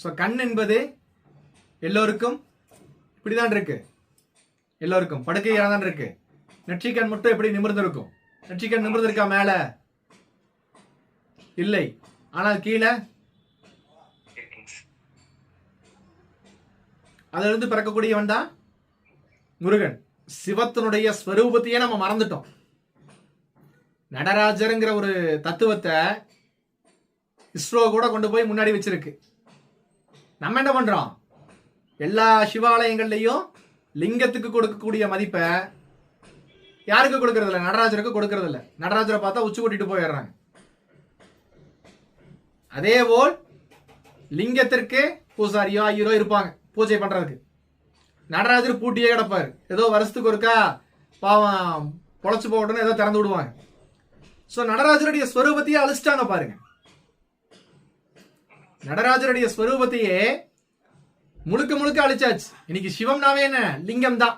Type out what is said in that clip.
So கண் என்பது எல்லோருக்கும் இப்படிதான் இருக்கு. எல்லோருக்கும். படுக்கையாக தான் இருக்கு. நெற்றிக்கண் மட்டும் எப்படி நிமிர்ந்து இருக்கும் நெற்றிக்கண் நிமிர்ந்து இருக்கா மேல? இல்லை. ஆனால் கீழே? அதிலிருந்து பிறக்கக்கூடியவன் தான் முருகன். சிவத்தினுடைய ஸ்வரூபத்தையே நம்ம மறந்துட்டோம். நடராஜருங்கிற ஒரு தத்துவத்தை இஸ்ரோ கூட கொண்டு போய் முன்னாடி வச்சிருக்கு. நம்ம என்ன பண்றோம்? எல்லா சிவாலயங்கள்லையும் லிங்கத்துக்கு கொடுக்கக்கூடிய மதிப்பை யாருக்கு கொடுக்கறது இல்லை நடராஜருக்கு கொடுக்கறது இல்லை நடராஜரை பார்த்தா உச்சி கூட்டிட்டு போயிடுறாங்க. அதே போல் லிங்கத்திற்கு பூசாரியோ ஐயரோ இருப்பாங்க பூஜை பண்றதுக்கு. நடராஜர் பூட்டியே கிடப்பாரு. ஏதோ வருஷத்துக்கு ஒருக்கா பாவம் பொழைச்சு போகட்டும்னு ஏதோ திறந்து விடுவாங்க. ஸோ நடராஜருடைய ஸ்வரூபத்தையே அழிச்சிட்டாங்க பாருங்க. நடராஜருடைய ஸ்வரூபத்தையே முழுக்க முழுக்க அழிச்சாச்சு. இன்னைக்கு சிவம்னாவே என்ன? லிங்கம் தான்